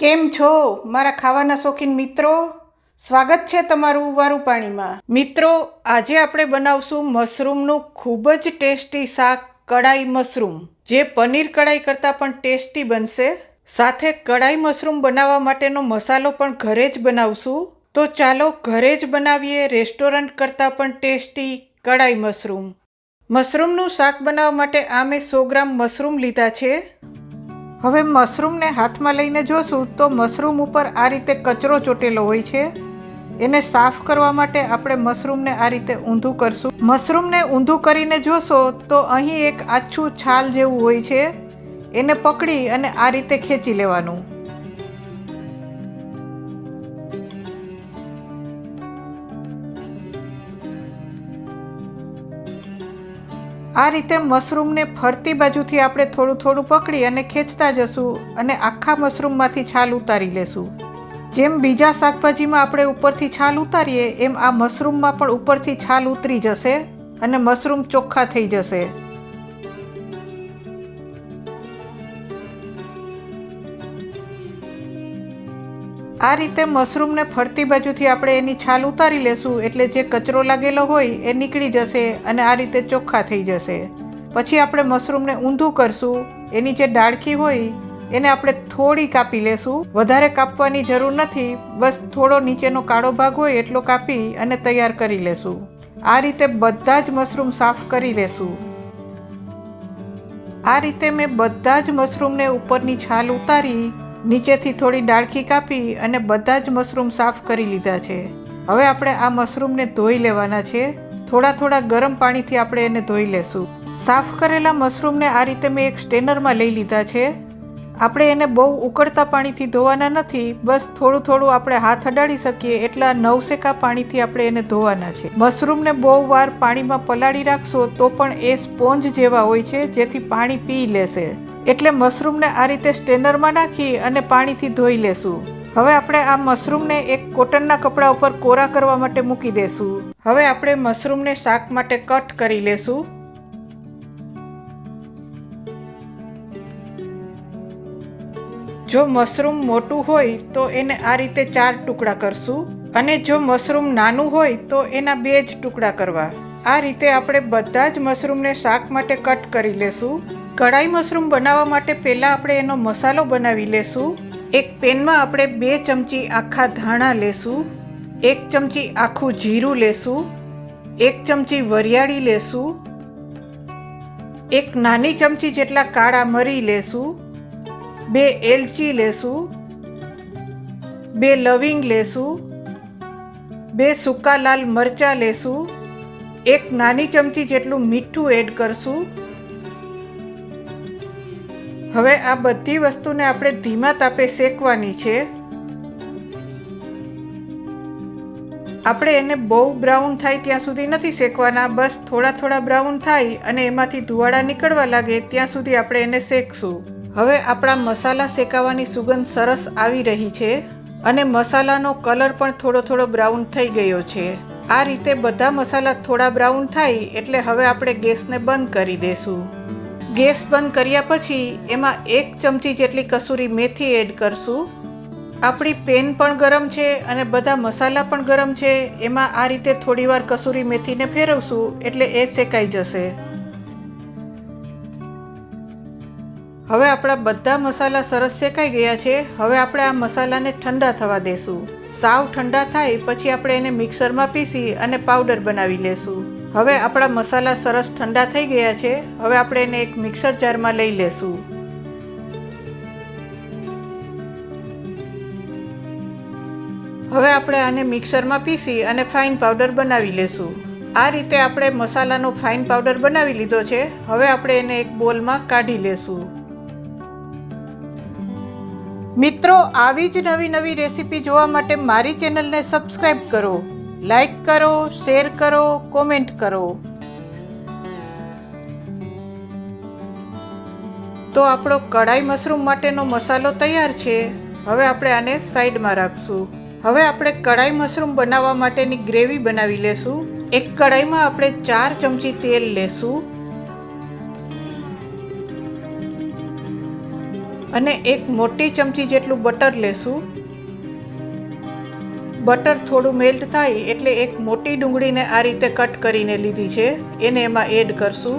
કેમ છો, મારા ખાવાના શોખીન મિત્રો? સ્વાગત છે તમારું વારું પાણીમાં મિત્રો, આજે આપણે બનાવશું મશરૂમનું ખૂબ જ ટેસ્ટી શાક કડાઈ મશરૂમ, જે પનીર કડાઈ કરતાં પણ ટેસ્ટી બનશે. સાથે કડાઈ મશરૂમ બનાવવા માટેનો મસાલો પણ ઘરે જ બનાવશું. તો ચાલો ઘરે જ બનાવીએ રેસ્ટોરન્ટ કરતાં પણ ટેસ્ટી કડાઈ મશરૂમ. મશરૂમનું શાક બનાવવા માટે આ મેં સો ગ્રામ મશરૂમ લીધા છે. હવે મશરૂમને હાથમાં લઈને જોશું તો મશરૂમ ઉપર આ રીતે કચરો ચોટેલો હોય છે. એને સાફ કરવા માટે આપણે મશરૂમને આ રીતે ઊંધું કરશું. મશરૂમને ઊંધું કરીને જોશો તો અહીં એક આછું છાલ જેવું હોય છે. એને પકડી અને આ રીતે ખેંચી લેવાનું. આ રીતે મશરૂમને ફરતી બાજુથી આપણે થોડું થોડું પકડી અને ખેંચતા જશું અને આખા મશરૂમમાંથી છાલ ઉતારી લેશું. જેમ બીજા શાકભાજીમાં આપણે ઉપરથી છાલ ઉતારીએ, એમ આ મશરૂમમાં પણ ઉપરથી છાલ ઉતરી જશે અને મશરૂમ ચોખ્ખા થઈ જશે. આ રીતે મશરૂમને ફરતી બાજુથી આપણે એની છાલ ઉતારી લેશું એટલે જે કચરો લાગેલો હોય એ નીકળી જશે અને આ રીતે ચોખ્ખા થઈ જશે. પછી આપણે મશરૂમને ઊંધું કરશું, એની જે ડાળખી હોય એને આપણે થોડી કાપી લેશું. વધારે કાપવાની જરૂર નથી, બસ થોડો નીચેનો કાળો ભાગ હોય એટલો કાપી અને તૈયાર કરી લેશું. આ રીતે બધા જ મશરૂમ સાફ કરી લેશું. આ રીતે મેં બધા જ મશરૂમને ઉપરની છાલ ઉતારી નીચેથી થોડી ડાળખી કાપી અને બધા જ મશરૂમ સાફ કરી લીધા છે. હવે આપણે આ મશરૂમને ધોઈ લેવાના છે. થોડા થોડા ગરમ પાણીથી આપણે એને ધોઈ લેશું. સાફ કરેલા મશરૂમને આ રીતે મેં એક સ્ટેનરમાં લઈ લીધા છે. આપણે એને બહુ ઉકળતા પાણીથી ધોવાના નથી, બસ થોડું થોડું આપણે હાથ અડાડી શકીએ એટલા નવસેકા પાણીથી આપણે એને ધોવાના છે. મશરૂમને બહુ વાર પાણીમાં પલાળી રાખશો તો પણ એ સ્પોન્જ જેવા હોય છે, જેથી પાણી પી લેશે. એટલે મશરૂમને આ રીતે સ્ટેનરમાં નાખી અને પાણીથી ધોઈ લેશું. હવે આપણે આ મશરૂમને એક કોટનના કપડા ઉપર કોરા કરવા માટે મૂકી દેશું. હવે આપણે મશરૂમને શાક માટે કટ કરી લેશું. જો મશરૂમ મોટું હોય તો એને આ રીતે ચાર ટુકડા કરશું અને જો મશરૂમ નાનું હોય તો એના બે જ ટુકડા કરવા. આ રીતે આપણે બધા જ મશરૂમને શાક માટે કટ કરી લેશું. કઢાઈ મશરૂમ બનાવવા માટે પહેલાં આપણે એનો મસાલો બનાવી લેશું. એક પેનમાં આપણે બે ચમચી આખા ધાણા લેશું. એક ચમચી આખું જીરું લેશું. એક ચમચી વરિયાળી લેશું. એક નાની ચમચી જેટલા કાળા મરી લેશું. બે એલચી લેશું. બે લવિંગ લેશું. બે સૂકા લાલ મરચાં લેશું. એક નાની ચમચી જેટલું મીઠું એડ કરશું. હવે આ બધી વસ્તુને આપણે ધીમા તાપે શેકવાની છે. આપણે એને બહુ બ્રાઉન થાય ત્યાં સુધી નથી શેકવાના, બસ થોડા થોડા બ્રાઉન થાય અને એમાંથી ધુવાડા નીકળવા લાગે ત્યાં સુધી આપણે એને શેકશું. હવે આપણા મસાલા શેકાવાની સુગંધ સરસ આવી રહી છે અને મસાલાનો કલર પણ થોડો થોડો બ્રાઉન થઈ ગયો છે. આ રીતે બધા મસાલા થોડા બ્રાઉન થાય એટલે હવે આપણે ગેસને બંધ કરી દેશું. ગેસ બંધ કર્યા પછી એમાં એક ચમચી જેટલી કસૂરી મેથી એડ કરશું. આપણી પેન પણ ગરમ છે અને બધા મસાલા પણ ગરમ છે. એમાં આ રીતે થોડીવાર કસૂરી મેથીને ફેરવશું એટલે એ શેકાઈ જશે. હવે આપણા બધા મસાલા સરસ શેકાઈ ગયા છે. હવે આપણે આ મસાલાને ઠંડા થવા દેશું. સાવ ઠંડા થાય પછી આપણે એને મિક્સરમાં પીસી અને પાવડર બનાવી લેશું. હવે આપણા મસાલા સરસ ઠંડા થઈ ગયા છે. હવે આપણે એને એક મિક્સર જારમાં લઈ લેશું. હવે આપણે આને મિક્સરમાં પીસી અને ફાઇન પાવડર બનાવી લેશું. આ રીતે આપણે મસાલાનો ફાઇન પાવડર બનાવી લીધો છે. હવે આપણે એને એક બોલમાં કાઢી લેશું. મિત્રો, આવી જ નવી નવી રેસીપી જોવા માટે મારી ચેનલને સબસ્ક્રાઈબ કરો. લાઈક કરો, શેર કરો, કોમેન્ટ કરો. તો આપણો કઢાઈ મશરૂમ માટેનો મસાલો તૈયાર છે. હવે આપણે આને સાઈડમાં રાખશું. હવે આપણે કઢાઈ મશરૂમ બનાવવા માટેની ગ્રેવી બનાવી લેશું. એક કઢાઈમાં આપણે ચાર ચમચી તેલ લેશું. અને એક મોટી ચમચી જેટલું બટર લેશું. બટર થોડું મેલ્ટ થાય એટલે એક મોટી ડુંગળીને આ રીતે કટ કરીને લીધી છે. એને એમાં એડ કરશું.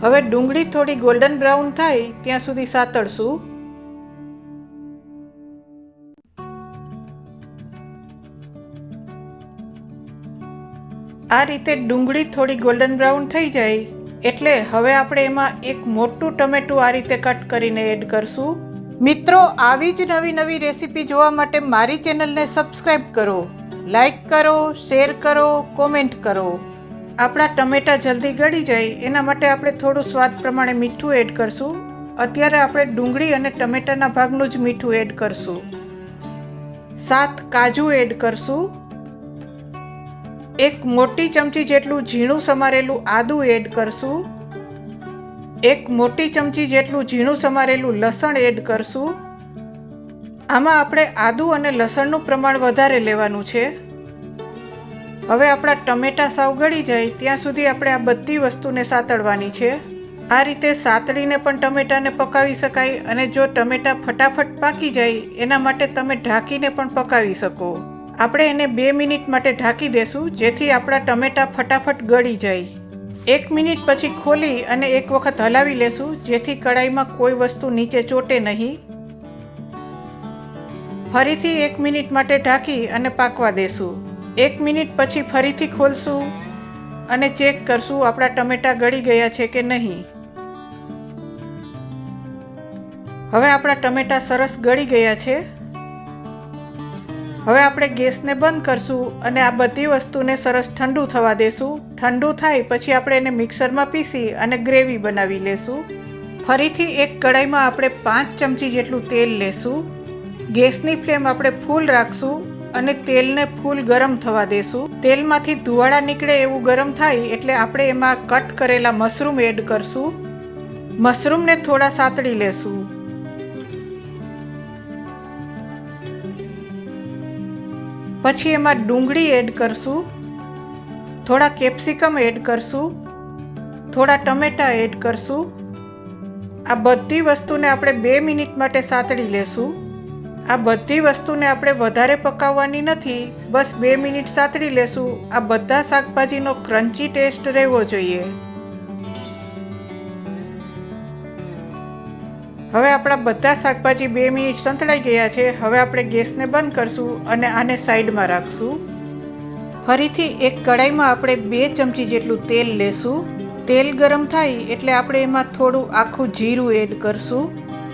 હવે ડુંગળી થોડી ગોલ્ડન બ્રાઉન થાય ત્યાં સુધી સાતળશું. આ રીતે ડુંગળી થોડી ગોલ્ડન બ્રાઉન થઈ જાય એટલે હવે આપણે એમાં એક મોટું ટમેટું આ રીતે કટ કરીને એડ કરશું. મિત્રો, આવી જ નવી નવી રેસીપી જોવા માટે મારી ચેનલને સબસ્ક્રાઈબ કરો લાઈક કરો, શેર કરો, કોમેન્ટ કરો. આપણા ટમેટા જલ્દી ગળી જાય, એના માટે આપણે થોડું સ્વાદ પ્રમાણે મીઠું એડ કરશું. અત્યારે આપણે ડુંગળી અને ટમેટાના ભાગનું જ મીઠું એડ કરશું. સાત કાજુ એડ કરશું. એક મોટી ચમચી જેટલું ઝીણું સમારેલું આદું એડ કરશું. એક મોટી ચમચી જેટલું ઝીણું સમારેલું લસણ એડ કરશું. આમાં આપણે આદું અને લસણનું પ્રમાણ વધારે લેવાનું છે. હવે આપણા ટમેટા સાવ ગળી જાય ત્યાં સુધી આપણે આ બધી વસ્તુને સાતળવાની છે. આ રીતે સાતળીને પણ ટમેટાને પકાવી શકાય અને જો ટમેટા ફટાફટ પાકી જાય, એના માટે તમે ઢાંકીને પણ પકાવી શકો. આપણે એને બે મિનિટ માટે ઢાંકી દેશું, જેથી આપણા ટમેટા ફટાફટ ગળી જાય. એક મિનિટ પછી ખોલી અને એક વખત હલાવી લેશું, જેથી કડાઈમાં કોઈ વસ્તુ નીચે ચોટે નહીં. ફરીથી એક મિનિટ માટે ઢાંકી અને પાકવા દેશું. એક મિનિટ પછી ફરીથી ખોલશું અને ચેક કરશું આપણા ટમેટા ગળી ગયા છે કે નહીં. હવે આપણા ટમેટા સરસ ગળી ગયા છે. હવે આપણે ગેસને બંધ કરશું અને આ બધી વસ્તુને સરસ ઠંડુ થવા દેશું. ઠંડુ થાય પછી આપણે એને મિક્સરમાં પીસી અને ગ્રેવી બનાવી લેશું. ફરીથી એક કડાઈમાં આપણે પાંચ ચમચી જેટલું તેલ લેશું. ગેસની ફ્લેમ આપણે ફૂલ રાખશું અને તેલને ફૂલ ગરમ થવા દેશું. તેલમાંથી ધુવાળા નીકળે એવું ગરમ થાય એટલે આપણે એમાં કટ કરેલા મશરૂમ એડ કરશું. મશરૂમને થોડા સાતળી લેશું. પછી એમાં ડુંગળી એડ કરશું, થોડા કેપ્સિકમ એડ કરશું, થોડા ટમેટા એડ કરશું. આ બધી વસ્તુને આપણે બે મિનિટ માટે સાતળી લેશું. આ બધી વસ્તુને આપણે વધારે પકાવવાની નથી, બસ બે મિનિટ સાતળી લેશું. આ બધા શાકભાજીનો ક્રન્ચી ટેસ્ટ રહેવો જોઈએ. હવે આપણા બધા શાકભાજી બે મિનિટ સંતળાઈ ગયા છે. હવે આપણે ગેસને બંધ કરશું અને આને સાઈડમાં રાખશું. ફરીથી એક કડાઈમાં આપણે બે ચમચી જેટલું તેલ લેશું. તેલ ગરમ થાય એટલે આપણે એમાં થોડું આખું જીરું એડ કરશું.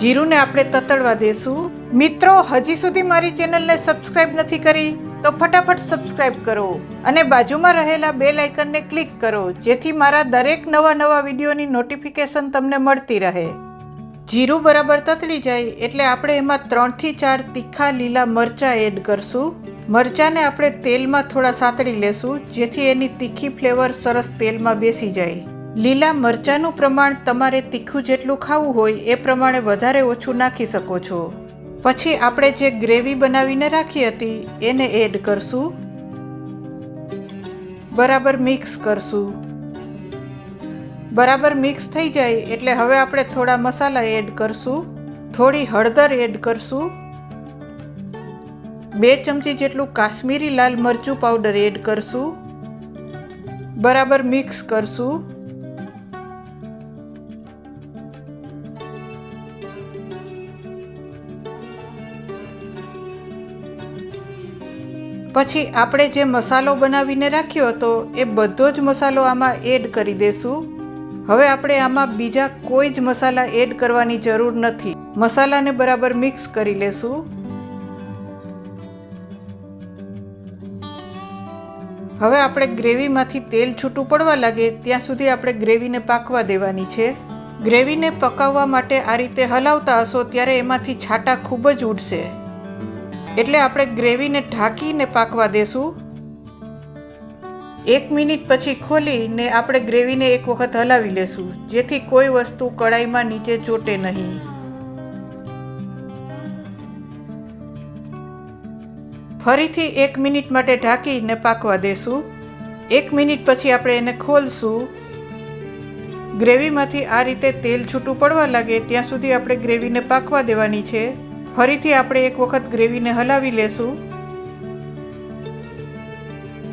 જીરુંને આપણે તતડવા દેશું. મિત્રો, હજી સુધી મારી ચેનલને સબસ્ક્રાઇબ નથી કરી તો ફટાફટ સબસ્ક્રાઇબ કરો અને બાજુમાં રહેલા બે લાઇકનને ક્લિક કરો જેથી મારા દરેક નવા નવા વિડીયોની નોટિફિકેશન તમને મળતી રહે. જીરું બરાબર તતળી જાય એટલે આપણે એમાં ત્રણથી ચાર તીખા લીલા મરચાં એડ કરશું. મરચાંને આપણે તેલમાં થોડા સાતળી લેશું, જેથી એની તીખી ફ્લેવર સરસ તેલમાં બેસી જાય. લીલા મરચાંનું પ્રમાણ તમારે તીખું જેટલું ખાવું હોય એ પ્રમાણે વધારે ઓછું નાખી શકો છો. પછી આપણે જે ગ્રેવી બનાવીને રાખી હતી, એને એડ કરશું. બરાબર મિક્સ કરશું. બરાબર મિક્સ થઈ જાય, એટલે હવે આપણે થોડા મસાલા એડ કરશું, થોડી હળદર એડ કરશું, બે ચમચી જેટલું કાશ્મીરી લાલ મરચું પાવડર એડ કરશું, બરાબર મિક્સ કરશું. પછી આપણે જે મસાલો બનાવીને રાખ્યો હતો, એ બધો જ મસાલો આમાં એડ કરી દેશું. હવે આપણે આમાં બીજા કોઈ જ મસાલા એડ કરવાની જરૂર નથી. મસાલાને બરાબર મિક્સ કરી લેશું. હવે આપણે ગ્રેવીમાંથી તેલ છૂટું પડવા લાગે ત્યાં સુધી આપણે ગ્રેવીને પાકવા દેવાની છે. ગ્રેવીને પકાવવા માટે આ રીતે હલાવતા હશો ત્યારે એમાંથી છાટા ખૂબ જ ઉડશે. એટલે આપણે ગ્રેવીને ઢાંકીને પાકવા દેશું. એક મિનિટ પછી ખોલીને આપણે ગ્રેવીને એક વખત હલાવી લેશું, જેથી કોઈ વસ્તુ કડાઈમાં નીચે ચોટે નહીં. ફરીથી એક મિનિટ માટે ઢાંકીને પાકવા દેશું. એક મિનિટ પછી આપણે એને ખોલશું. ગ્રેવીમાંથી આ રીતે તેલ છૂટું પડવા લાગે ત્યાં સુધી આપણે ગ્રેવીને પાકવા દેવાની છે. ફરીથી આપણે એક વખત ગ્રેવીને હલાવી લેશું.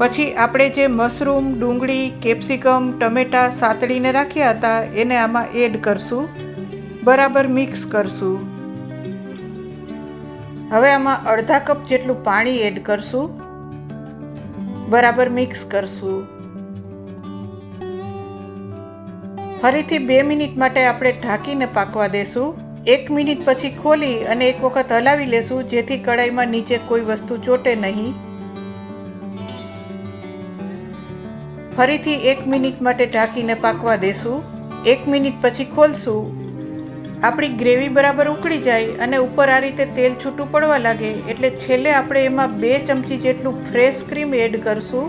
પછી આપણે જે મશરૂમ, ડુંગળી, કેપ્સિકમ, ટમેટા સાતળીને રાખ્યા હતા, એને આમાં એડ કરશું. બરાબર મિક્સ કરશું. હવે આમાં અડધા કપ જેટલું પાણી એડ કરશું. બરાબર મિક્સ કરશું. ફરીથી બે મિનિટ માટે આપણે ઢાંકીને પાકવા દેશું. એક મિનિટ પછી ખોલી અને એક વખત હલાવી લેશું, જેથી કડાઈમાં નીચે કોઈ વસ્તુ ચોટે નહીં. ફરીથી એક મિનિટ માટે ઢાંકીને પાકવા દેશું એક મિનિટ પછી ખોલશું. આપણી ગ્રેવી બરાબર ઉકળી જાય અને ઉપર આ રીતે તેલ છૂટું પડવા લાગે એટલે છેલ્લે આપણે એમાં બે ચમચી જેટલું ફ્રેશ ક્રીમ એડ કરશું.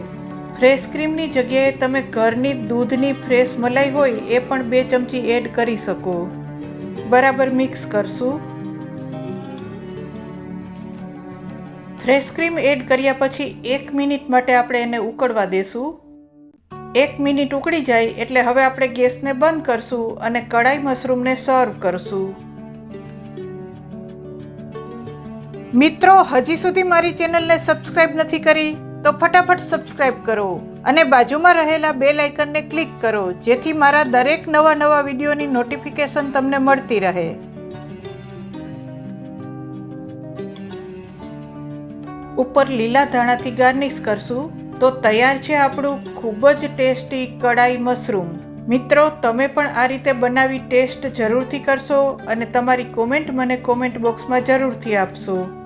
ફ્રેશ ક્રીમની જગ્યાએ તમે ઘરની દૂધની ફ્રેશ મલાઈ હોય એ પણ બે ચમચી એડ કરી શકો. બરાબર મિક્સ કરશું. ફ્રેશ ક્રીમ એડ કર્યા પછી એક મિનિટ માટે આપણે એને ઉકળવા દેશું એક મિનિટ ઉકળી જાય એટલે હવે આપણે ગેસને બંધ કરશું અને કડાઈ મશરૂમને સર્વ કરશું. મિત્રો, હજી સુધી મારી ચેનલને સબસ્ક્રાઇબ નથી કરી તો ફટાફટ સબસ્ક્રાઇબ કરો અને બાજુમાં રહેલા બેલ આઇકનને ક્લિક કરો જેથી મારા દરેક નવા નવા વિડીયોની નોટિફિકેશન તમને મળતી રહે. ઉપર લીલા ધાણાથી ગાર્નિશ કરશું. તો તૈયાર છે આપણું ખૂબ જ ટેસ્ટી કડાઈ મશરૂમ. મિત્રો, તમે પણ આ રીતે બનાવી ટેસ્ટ જરૂરથી કરશો અને તમારી કોમેન્ટ મને કોમેન્ટ બોક્સમાં જરૂરથી આપશો.